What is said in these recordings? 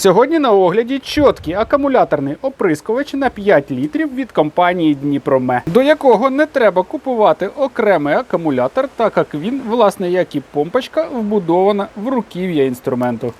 Сьогодні на огляді чіткий акумуляторний оприскувач на 5 літрів від компанії Дніпроме, до якого не треба купувати окремий акумулятор, так як він, власне, як і помпочка, вбудована в руків'я інструменту.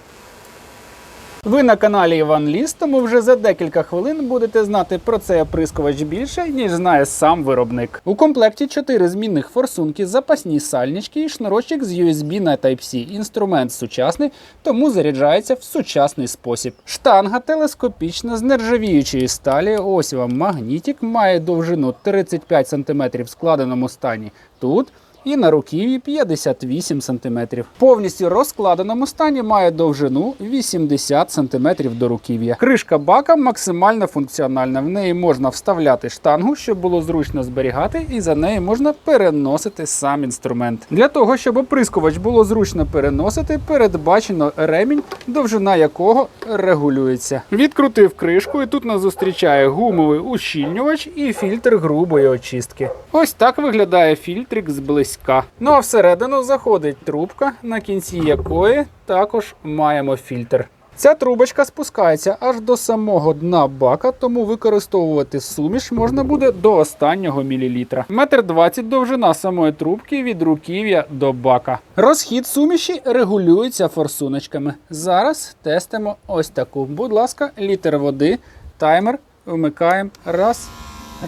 Ви на каналі Іван Ліс, тому вже за декілька хвилин будете знати про цей оприскувач більше, ніж знає сам виробник. У комплекті 4 змінних форсунки, запасні сальнички і шнурочок з USB на Type-C. Інструмент сучасний, тому заряджається в сучасний спосіб. Штанга телескопічна з нержавіючої сталі. Ось вам магнітик, має довжину 35 см в складеному стані. Тут і на руків'ї 58 см. Повністю розкладеному стані має довжину 80 см до руків'я. Кришка бака максимально функціональна. В неї можна вставляти штангу, щоб було зручно зберігати, і за неї можна переносити сам інструмент. Для того, щоб оприскувач було зручно переносити, передбачено ремінь, довжина якого регулюється. Відкрутив кришку, і тут нас зустрічає гумовий ущільнювач і фільтр грубої очистки. Ось так виглядає фільтрик зблизька. Ну а всередину заходить трубка, на кінці якої також маємо фільтр. Ця трубочка спускається аж до самого дна бака, тому використовувати суміш можна буде до останнього мілілітра. Метр двадцять довжина самої трубки від руків'я до бака. Розхід суміші регулюється форсуночками. Зараз тестимо ось таку. Будь ласка, літр води, таймер. Вмикаємо. Раз,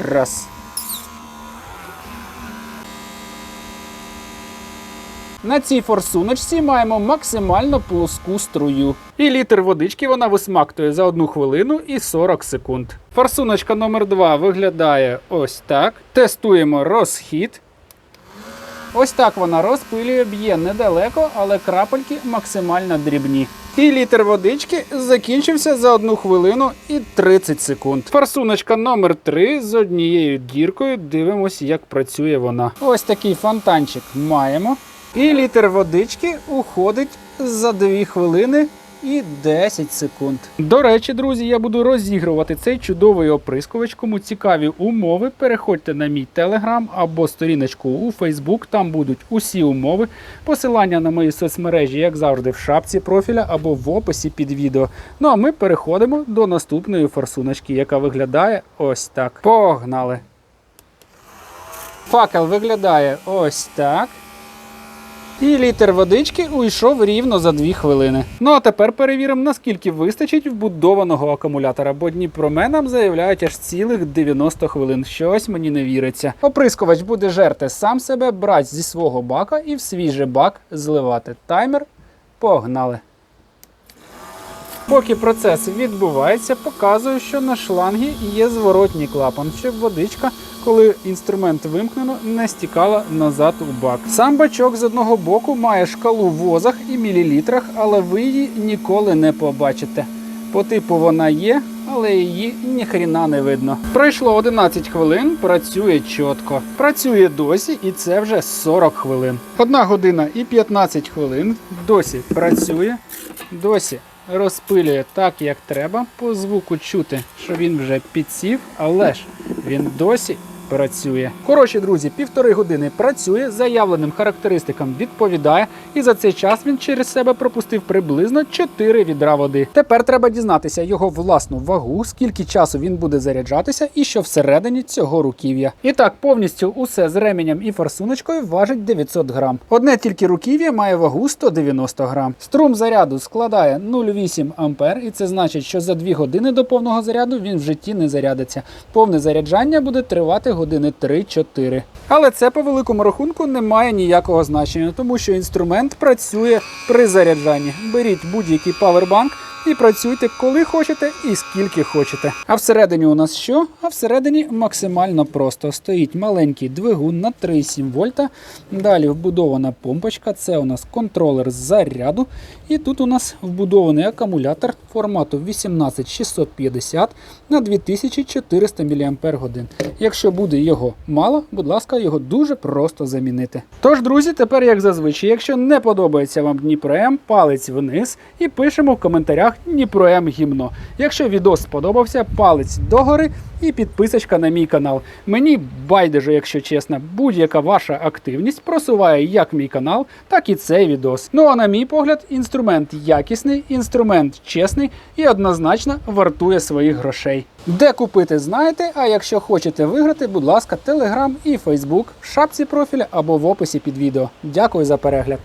раз. На цій форсуночці маємо максимально плоску струю. І літр водички вона висмактує за 1 хвилину і 40 секунд. Форсуночка номер 2 виглядає ось так. Тестуємо розхід. Ось так вона розпилює, б'є недалеко, але крапельки максимально дрібні. І літр водички закінчився за 1 хвилину і 30 секунд. Форсуночка номер 3 з однією діркою. Дивимось, як працює вона. Ось такий фонтанчик маємо. І літр водички уходить за 2 хвилини і 10 секунд. До речі, друзі, я буду розігрувати цей чудовий оприскувач. Кому цікаві умови, переходьте на мій телеграм або сторіночку у Фейсбук. Там будуть усі умови. Посилання на мої соцмережі, як завжди, в шапці профіля або в описі під відео. Ну а ми переходимо до наступної форсуночки, яка виглядає ось так. Погнали! Факел виглядає ось так. І літр водички уйшов рівно за 2 хвилини. Ну а тепер перевіримо, наскільки вистачить вбудованого акумулятора, бо Дніпроме нам заявляють аж цілих 90 хвилин. Щось мені не віриться. Оприскувач буде жерти сам себе, брати зі свого бака і в свій же бак зливати. Таймер. Погнали. Поки процес відбувається, показую, що на шлангі є зворотній клапан, щоб водичка, коли інструмент вимкнено, не стікала назад у бак. Сам бачок з одного боку має шкалу в возах і мілілітрах, але ви її ніколи не побачите. По типу вона є, але її ніхріна не видно. Пройшло 11 хвилин, працює чітко. Працює досі, і це вже 40 хвилин. Одна година і 15 хвилин. Досі працює, досі розпилює так, як треба. По звуку чути, що він вже підсів, але ж він досі працює. Коротше, друзі, півтори години працює, заявленим характеристикам відповідає, і за цей час він через себе пропустив приблизно 4 відра води. Тепер треба дізнатися його власну вагу, скільки часу він буде заряджатися, і що всередині цього руків'я. І так, повністю усе з ременем і форсуночкою важить 900 грам. Одне тільки руків'я має вагу 190 грам. Струм заряду складає 0,8 ампер, і це значить, що за 2 години до повного заряду він в житті не зарядиться. Повне заряджання буде тривати години 3-4. Але це по великому рахунку не має ніякого значення, тому що інструмент працює при заряджанні. Беріть будь-який павербанк і працюйте коли хочете і скільки хочете. А всередині у нас що? А всередині максимально просто. Стоїть маленький двигун на 3,7 вольта. Далі вбудована помпочка, це у нас контролер заряду. І тут у нас вбудований акумулятор формату 18650 на 2400 мАч. Якщо буде його мало, будь ласка, його дуже просто замінити. Тож, друзі, тепер як зазвичай, якщо не подобається вам Дніпро М, палець вниз і пишемо в коментарях коментарях Дніпро М гімно. Якщо відео сподобався, палець догори і підписочка на мій канал. Мені байдуже, якщо чесно, будь-яка ваша активність просуває як мій канал, так і цей відос. Ну а на мій погляд, інструмент якісний, інструмент чесний і однозначно вартує своїх грошей. Де купити, знаєте. А якщо хочете виграти, будь ласка, телеграм і фейсбук в шапці профіля або в описі під відео. Дякую за перегляд.